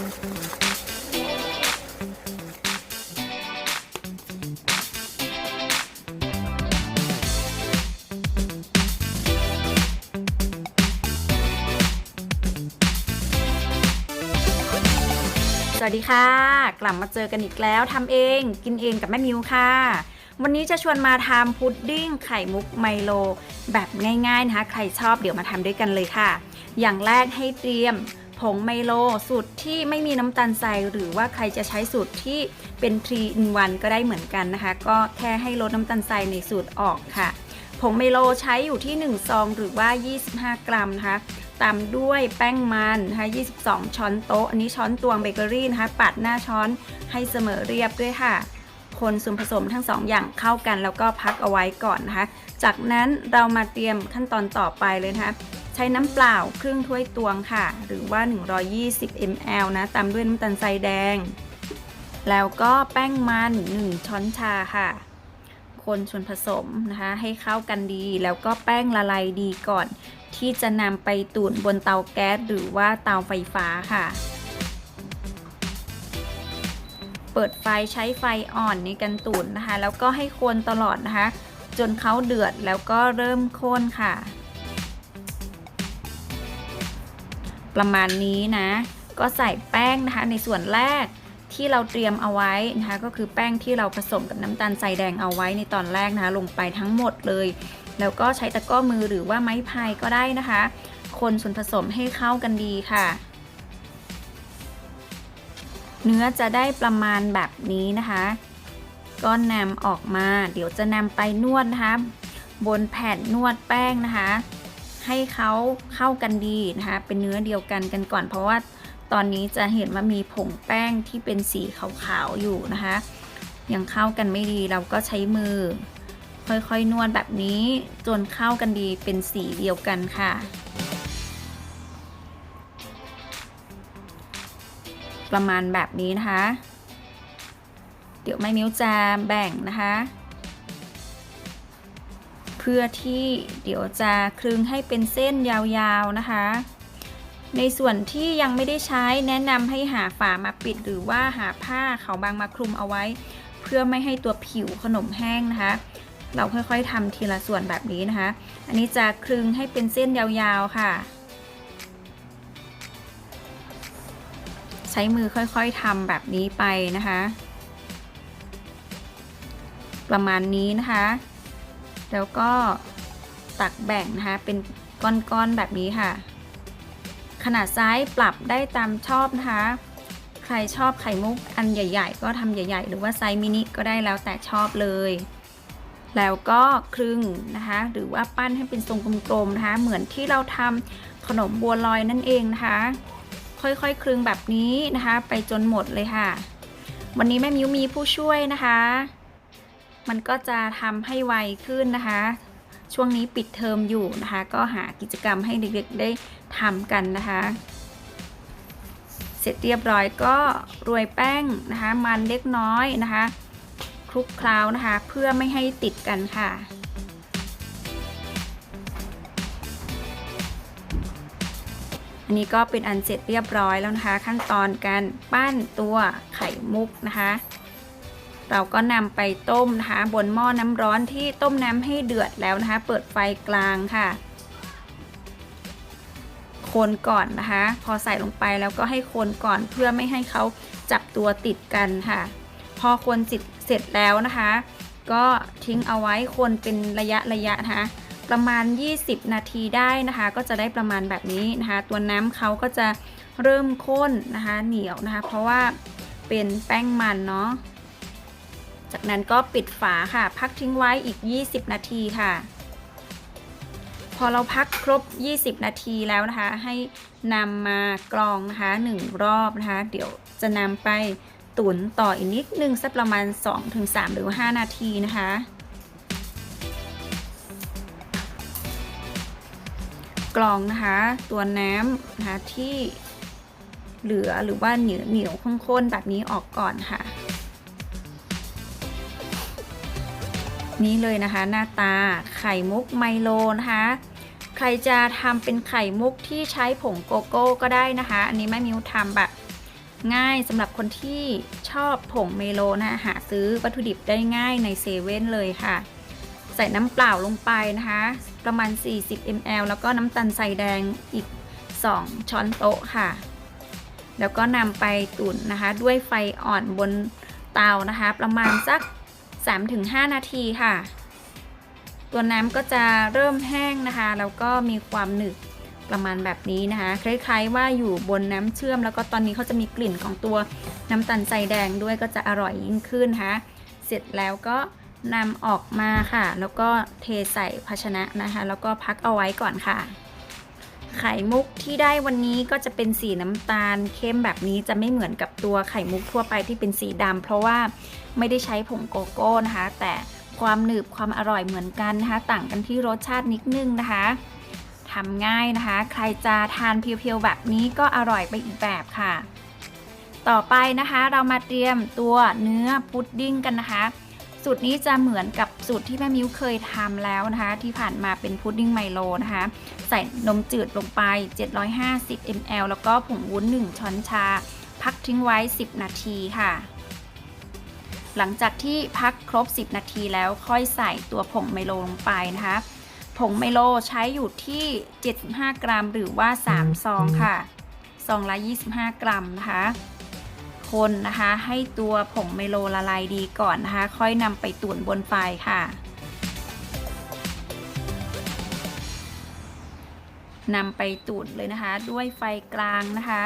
สวัสดีค่ะ กลับมาเจอกันอีกแล้วทำเองกินเองกับแม่มิวค่ะ วันนี้จะชวนมาทำพุดดิ้งไข่มุกไมโล แบบง่ายๆนะคะ ใครชอบเดี๋ยวมาทำด้วยกันเลยค่ะ อย่างแรกให้เตรียม ผงไมโลสูตรที่ไม่มีน้ำตาลทรายหรือว่าใครจะใช้สูตรที่เป็น3 in 1ก็ได้เหมือนกันนะคะ ก็แค่ให้ลดน้ำตาลทรายในสูตรออกค่ะ ผงไมโลใช้อยู่ที่ 1 ซองหรือว่า 25 กรัมนะคะตามด้วยแป้งมันนะคะ22 ช้อนโต๊ะ อันนี้ช้อนตวงเบเกอรี่นะคะ ปัดหน้าช้อนให้เสมอเรียบด้วยค่ะ คนส่วนผสมทั้งสองอย่างเข้ากันแล้วก็พักเอาไว้ก่อนนะคะ จากนั้นเรามาเตรียมขั้นตอนต่อไปเลยนะคะ ช้น้ำเปล่าครึ่งถ้วยตวงค่ะ หรือว่า 120 ml นะ ตามด้วยน้ำตาลทรายแดง แล้วก็แป้งมัน 1 ช้อนชาค่ะ คนส่วนผสมนะคะ ให้เข้ากันดี แล้วก็แป้งละลายดีก่อน ที่จะนำไปตุ๋นบนเตาแก๊สหรือว่าเตาไฟฟ้าค่ะ เปิดไฟใช้ไฟอ่อนในการตุ๋นนะคะ แล้วก็ให้คนตลอดนะคะ จนเขาเดือดแล้วก็เริ่มข้นค่ะ ประมาณนี้นะ ก็ใส่แป้งนะคะ ในส่วนแรกที่เราเตรียมเอาไว้นะคะ ก็คือแป้งที่เราผสมกับน้ำตาลทรายแดงเอาไว้ในตอนแรกนะคะ ลงไปทั้งหมดเลย แล้วก็ใช้ตะก้อมือหรือว่าไม้พายก็ได้นะคะ คนส่วนผสมให้เข้ากันดีค่ะ เนื้อจะได้ประมาณแบบนี้นะคะ ก็นำออกมา เดี๋ยวจะนำไปนวดนะคะ บนแผ่นนวดแป้งนะคะ ให้เขาเข้ากันดีนะคะ เป็นเนื้อเดียวกันกันก่อน เพราะว่าตอนนี้จะเห็นว่ามีผงแป้งที่เป็นสีขาวๆอยู่นะคะ ยังเข้ากันไม่ดีเราก็ใช้มือ ค่อยๆนวดแบบนี้จนเข้ากันดีเป็นสีเดียวกันค่ะประมาณแบบนี้นะคะ เดี๋ยวแม่มิ้วจะแบ่งนะคะ เพื่อที่เดี๋ยวจะคลึงให้เป็นเส้นยาวๆนะคะ ในส่วนที่ยังไม่ได้ใช้แนะนำให้หาฝามาปิด หรือว่าหาผ้าเขาบางมาคลุมเอาไว้ เพื่อไม่ให้ตัวผิวขนมแห้งนะคะ เราค่อยๆทำทีละส่วนแบบนี้นะคะ อันนี้จะคลึงให้เป็นเส้นยาวๆค่ะ ใช้มือค่อยๆทำแบบนี้ไปนะคะ ประมาณนี้นะคะ แล้วก็ตักแบ่งนะคะเป็นก้อนๆแบบนี้ค่ะ ขนาดไซส์ปรับได้ตามชอบนะคะ ใครชอบไข่มุกอันใหญ่ ๆ ก็ทำใหญ่ ๆ หรือว่าไซส์มินิก็ได้แล้วแต่ชอบเลย แล้วก็ครึ่งนะคะ หรือว่าปั้นให้เป็นทรงกลมๆนะคะ เหมือนที่เราทำขนมบัวลอยนั่นเองนะคะค่อยๆ คลึงแบบนี้นะคะ ไปจนหมดเลยค่ะ วันนี้แม่มิวมีผู้ช่วยนะคะ มันก็จะทำให้ไวขึ้นนะคะ ช่วงนี้ปิดเทอมอยู่นะคะ ก็หากิจกรรมให้เด็กๆได้ทำกันนะคะ เสร็จเรียบร้อยก็โรยแป้งนะคะ มันเล็กน้อยนะคะคลุกเคล้านะคะ เพื่อไม่ให้ติดกันค่ะอันนี้ก็เป็นอันเสร็จเรียบร้อยแล้วนะคะ ขั้นตอนการปั้นตัวไข่มุกนะคะ เราก็นำไปต้มนะคะบนหม้อน้ำร้อนที่ต้มน้ำให้เดือดแล้วนะคะ เปิดไฟกลางค่ะ คนก่อนนะคะ พอใส่ลงไปแล้วก็ให้คนก่อนเพื่อไม่ให้เขาจับตัวติดกันค่ะ พอคนจิตเสร็จแล้วนะคะ ก็ทิ้งเอาไว้คนเป็นระยะระยะนะคะประมาณ 20 นาทีได้นะคะ ก็จะได้ประมาณแบบนี้นะคะ ตัวน้ำเขาก็จะเริ่มข้นนะคะ เหนียวนะคะ เพราะว่าเป็นแป้งมันเนาะ จากนั้นก็ปิดฝาค่ะ พักทิ้งไว้อีก 20 นาทีค่ะ พอเราพักครบ 20 นาทีแล้วนะคะ ให้นำมากรองนะคะ1รอบนะคะ เดี๋ยวจะนำไปตุ๋นต่ออีกนิดนึงสักประมาณ 2-3 หรือ 5 นาทีนะคะกรองนะคะ ตัวน้ำนะคะที่เหลือหรือว่าเหนียวเหนียวข้นๆแบบนี้ออกก่อนค่ะ นี่เลยนะคะ หน้าตาไข่มุกไมโลนะคะ ใครจะทำเป็นไข่มุกที่ใช้ผงโกโก้ก็ได้นะคะ อันนี้แม่มิวทำแบบง่ายสำหรับคนที่ชอบผงเมโลนะหาซื้อวัตถุดิบได้ง่ายในเซเว่นเลยค่ะ ใส่น้ำเปล่าลงไปนะคะ ประมาณ 40 ml แล้วก็น้ำตาลทรายแดงอีก 2 ช้อนโต๊ะค่ะ แล้วก็นำไปตุ๋นนะคะ ด้วยไฟอ่อนบนเตานะคะ ประมาณสัก 3-5 นาทีค่ะ ตัวน้ำก็จะเริ่มแห้งนะคะ แล้วก็มีความหนึบประมาณแบบนี้นะคะ คล้ายๆว่าอยู่บนน้ำเชื่อม แล้วก็ตอนนี้เขาจะมีกลิ่นของตัวน้ำตาลทรายแดงด้วยก็จะอร่อยยิ่งขึ้นนะคะเสร็จแล้วก็นำออกมาค่ะ แล้วก็เทใส่ภาชนะนะคะ แล้วก็พักเอาไว้ก่อนค่ะ ไข่มุกที่ได้วันนี้ก็จะเป็นสีน้ำตาลเข้มแบบนี้จะไม่เหมือนกับตัวไข่มุกทั่วไปที่เป็นสีดำเพราะว่าไม่ได้ใช้ผงโกโก้นะคะ แต่ความหนึบความอร่อยเหมือนกันนะคะ ต่างกันที่รสชาตินิดนึงนะคะทำง่ายนะคะ ใครจะทานเพียวๆแบบนี้ก็อร่อยไปอีกแบบค่ะ ต่อไปนะคะเรามาเตรียมตัวเนื้อพุดดิ้งกันนะคะ สูตรนี้จะเหมือนกับสูตรที่แม่มิ้วเคยทำแล้วนะคะ ที่ผ่านมาเป็นพุดดิ้งไมโลนะคะ ใส่นมจืดลงไป 750 ml แล้วก็ผงวุ้น 1 ช้อนชา พักทิ้งไว้ 10 นาทีค่ะ หลังจากที่พักครบ 10 นาทีแล้วค่อยใส่ตัวผงไมโลลงไปนะคะ ผงไมโลใช้อยู่ที่ 75 กรัม หรือว่า 3 ซองค่ะ ซองละ 25 กรัมนะคะ คนนะคะ ให้ตัวผงไมโลละลายดีก่อนนะคะ ค่อยนำไปตุ๋นบนไฟค่ะ นำไปตุ๋นเลยนะคะ ด้วยไฟกลางนะคะ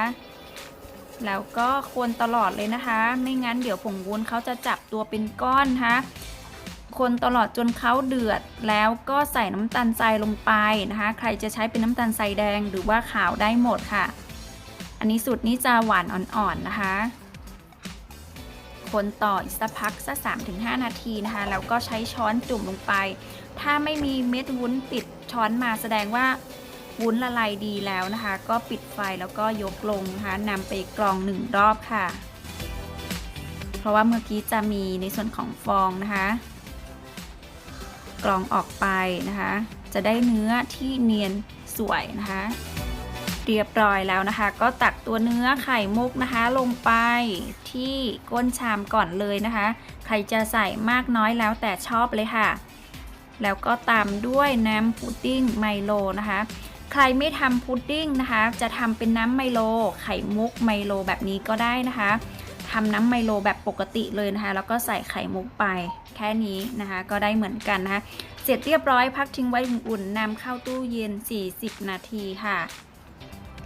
แล้วก็คนตลอดเลยนะคะ ไม่งั้นเดี๋ยวผงวุ้นเขาจะจับตัวเป็นก้อนนะคะคนตลอดจนเขาเดือดแล้วก็ใส่น้ำตาลทรายลงไปนะคะ ใครจะใช้เป็นน้ำตาลทรายแดงหรือว่าขาวได้หมดค่ะ อันนี้สูตรนี้จะหวานอ่อนๆนะคะ คนต่ออีกสักพักสัก3-5 นาทีนะคะ แล้วก็ใช้ช้อนจุ่มลงไป ถ้าไม่มีเม็ดวุ้นติดช้อนมาแสดงว่าวุ้นละลายดีแล้วนะคะ ก็ปิดไฟแล้วก็ยกลงนะคะนำไปกรองหนึ่งรอบค่ะ เพราะว่าเมื่อกี้จะมีในส่วนของฟองนะคะ กรองออกไปนะคะ จะได้เนื้อที่เนียนสวยนะคะ เรียบร้อยแล้วนะคะ ก็ตักตัวเนื้อไข่มุกนะคะ ลงไปที่ก้นชามก่อนเลยนะคะ ใครจะใส่มากน้อยแล้วแต่ชอบเลยค่ะ แล้วก็ตามด้วยน้ำพุดดิ้งไมโลนะคะ ใครไม่ทำพุดดิ้งนะคะ จะทำเป็นน้ำไมโล ไข่มุกไมโลแบบนี้ก็ได้นะคะทำน้ำไมโลแบบปกติเลยนะคะ แล้วก็ใส่ไข่มุกไปแค่นี้นะคะ ก็ได้เหมือนกันนะคะเสร็จเรียบร้อยพักทิ้งไว้อุ่นๆนำเข้าตู้เย็น 40 นาทีค่ะ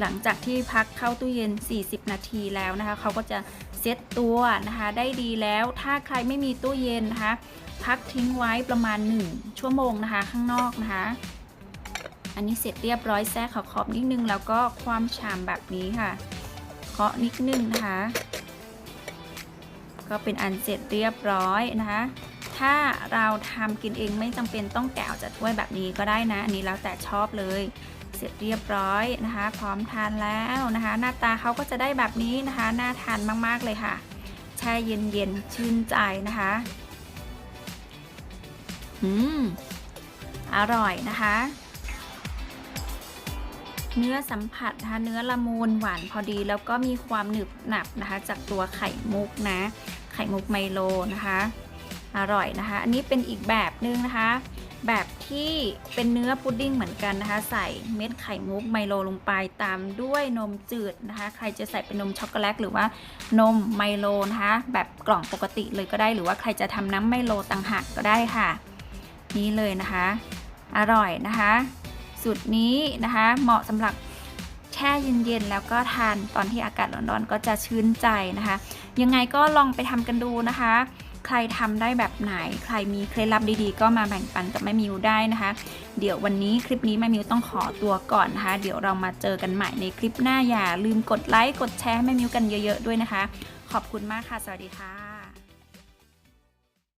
หลังจากที่พักเข้าตู้เย็น 40 นาทีแล้วนะคะ เขาก็จะเซ็ตตัวนะคะ ได้ดีแล้วถ้าใครไม่มีตู้เย็นนะคะ พักทิ้งไว้ประมาณ 1 ชั่วโมงนะคะ ข้างนอกนะคะ อันนี้เสร็จเรียบร้อยแทรกขอบๆนิดนึง แล้วก็ความชามแบบนี้ค่ะเคาะนิดนึงนะคะ ก็เป็นอันเสร็จเรียบร้อยนะคะถ้าเราทำกินเองไม่จำเป็นต้องแกะออกจากถ้วยแบบนี้ก็ได้นะ อันนี้แล้วแต่ชอบเลย เสร็จเรียบร้อยนะคะ พร้อมทานแล้วนะคะ หน้าตาเขาก็จะได้แบบนี้นะคะ น่าทานมากๆเลยค่ะ แช่เย็นๆชื่นใจนะคะอืมอร่อยนะคะ เนื้อสัมผัสนะคะเนื้อละมุนหวานพอดี แล้วก็มีความหนึบหนับนะคะ จากตัวไข่มุกนะ ไข่มุกไมโลนะคะ อร่อยนะคะ อันนี้เป็นอีกแบบนึงนะคะ แบบที่เป็นเนื้อพุดดิ้งเหมือนกันนะคะ ใส่เม็ดไข่มุกไมโลลงไปตามด้วยนมจืดนะคะ ใครจะใส่เป็นนมช็อกโกแลตหรือว่านมไมโลนะคะแบบกล่องปกติเลยก็ได้ หรือว่าใครจะทำน้ำไมโลต่างหากก็ได้ค่ะ นี่เลยนะคะ อร่อยนะคะสูตรนี้นะคะ เหมาะสำหรับแช่เย็นๆแล้วก็ทานตอนที่อากาศร้อนๆก็จะชื่นใจนะคะ ยังไงก็ลองไปทำกันดูนะคะ ใครทำได้แบบไหน ใครมีเคล็ดลับดีๆ ก็มาแบ่งปันกับแม่มิวได้นะคะ เดี๋ยววันนี้คลิปนี้แม่มิวต้องขอตัวก่อนนะคะ เดี๋ยวเรามาเจอกันใหม่ในคลิปหน้าอย่าลืมกดไลค์กดแชร์ให้แม่มิวกันเยอะ ๆ ด้วยนะคะ ขอบคุณมากค่ะ สวัสดีค่ะ